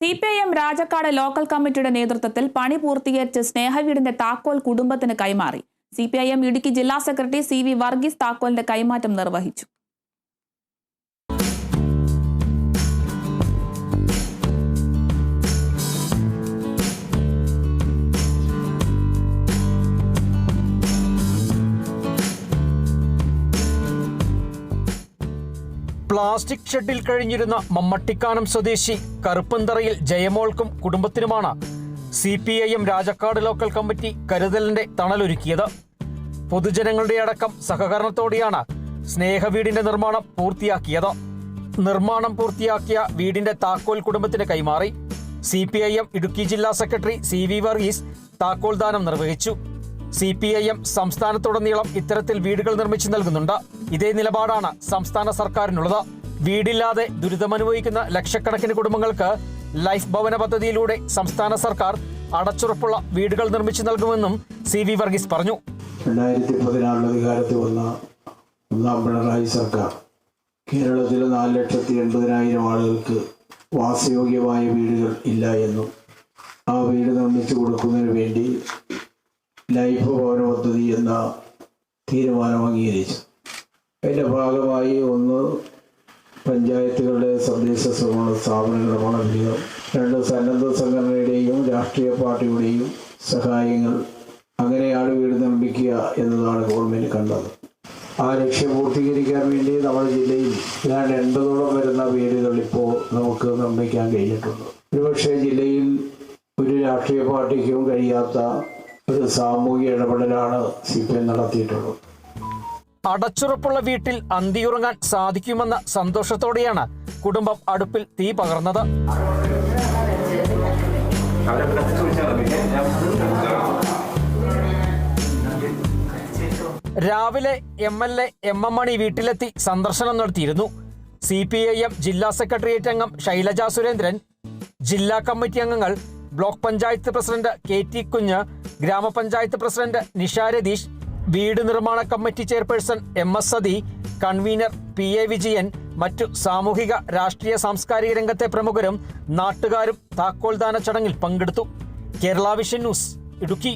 C P I M Rajakkad local കമ്മിറ്റിയുടെ നേതൃത്വത്തിൽ പണി പൂർത്തീകരിച്ച് സ്നേഹവീടിന്റെ താക്കോൽ കുടുംബത്തിന് കൈമാറി. C P I M Idukki ജില്ലാ സെക്രട്ടറി സി വി വർഗീസ് താക്കോലിന്റെ കൈമാറ്റം നിർവഹിച്ചു. പ്ലാസ്റ്റിക് ഷെഡിൽ കഴിഞ്ഞിരുന്ന മമ്മട്ടിക്കാനം സ്വദേശി കറുപ്പന്തറയിൽ ജയമോൾക്കും കുടുംബത്തിനുമാണ് C P I M Rajakkad local committee കരുതലിന്റെ തണലൊരുക്കിയത്. പൊതുജനങ്ങളുടെ അടക്കം സഹകരണത്തോടെയാണ് സ്നേഹവീടിന്റെ നിർമ്മാണം പൂർത്തിയാക്കിയത്. നിർമ്മാണം പൂർത്തിയാക്കിയ വീടിന്റെ താക്കോൽ കുടുംബത്തിന് കൈമാറി. C P I M Idukki ജില്ലാ സെക്രട്ടറി സി വി വർഗീസ് താക്കോൽ ദാനം നിർവഹിച്ചു. സി പി ഐ എം സംസ്ഥാനത്തുടനീളം ഇത്തരത്തിൽ വീടുകൾ നിർമ്മിച്ചു നൽകുന്നുണ്ട്. ഇതേ നിലപാടാണ് സംസ്ഥാന സർക്കാരിനുള്ളത്. വീടില്ലാതെ ദുരിതമനുഭവിക്കുന്ന ലക്ഷക്കണക്കിന് കുടുംബങ്ങൾക്ക് ലൈഫ് ഭവന പദ്ധതിയിലൂടെ സംസ്ഥാന സർക്കാർ അടച്ചുറപ്പുള്ള വീടുകൾ നിർമ്മിച്ചു നൽകുമെന്നും സി വി വർഗീസ് പറഞ്ഞു. രണ്ടായിരത്തി പതിനാറിൽ അധികാരത്തിൽ വന്ന ഒന്നാം പിണറായി സർക്കാർ കേരളത്തിലെ നാല് ലക്ഷത്തി എൺപതിനായിരം ആളുകൾക്ക് വാസയോഗ്യമായ വീടുകൾ ഇല്ല എന്നും ആ വീട് നിർമ്മിച്ചു കൊടുക്കുന്നതിന് ലൈഫ് ഭവന പദ്ധതി എന്ന തീരുമാനം അംഗീകരിച്ചു. അതിന്റെ ഭാഗമായി ഒന്ന് പഞ്ചായത്തുകളുടെ തദ്ദേശ സ്വയംഭരണ സ്ഥാപനങ്ങളുടെ പണവിഹിതം രണ്ട് സന്നദ്ധ സംഘടനയുടെയും രാഷ്ട്രീയ പാർട്ടിയുടെയും സഹായങ്ങൾ അങ്ങനെയാണ് വീട് നിർമ്മിക്കുക എന്നതാണ് ഗവൺമെന്റ് കണ്ടത്. ആ ലക്ഷ്യം പൂർത്തീകരിക്കാൻ വേണ്ടി നമ്മുടെ ജില്ലയിൽ ഏതാണ്ട് എൺപതോളം വരുന്ന വീടുകൾ ഇപ്പോൾ നമുക്ക് നിർമ്മിക്കാൻ കഴിഞ്ഞിട്ടുണ്ട്. ഒരുപക്ഷെ ജില്ലയിൽ ഒരു രാഷ്ട്രീയ പാർട്ടിക്കും കഴിയാത്ത ഒരു സാമൂഹിക ഇടപെടലാണ് സി പി എം നടത്തിയിട്ടുള്ളത്. അടച്ചുറപ്പുള്ള വീട്ടിൽ അന്തിയുറങ്ങാൻ സാധിക്കുമെന്ന സന്തോഷത്തോടെയാണ് കുടുംബം അടുപ്പിൽ തീ പകർന്നത്. രാവിലെ M L A M M Mani വീട്ടിലെത്തി സന്ദർശനം നടത്തിയിരുന്നു. സി പി ഐ എം ജില്ലാ സെക്രട്ടേറിയറ്റ് അംഗം ശൈലജ സുരേന്ദ്രൻ ജില്ലാ കമ്മിറ്റി അംഗങ്ങൾ block panchayat president K T Kunju ഗ്രാമപഞ്ചായത്ത് പ്രസിഡന്റ് നിഷ രതീഷ് വീട് നിർമ്മാണ committee chairperson M S Sathi convener P A Vijayan മറ്റു സാമൂഹിക രാഷ്ട്രീയ സാംസ്കാരിക രംഗത്തെ പ്രമുഖരും നാട്ടുകാരും താക്കോൽദാന ചടങ്ങിൽ പങ്കെടുത്തു. Kerala vision news Idukki.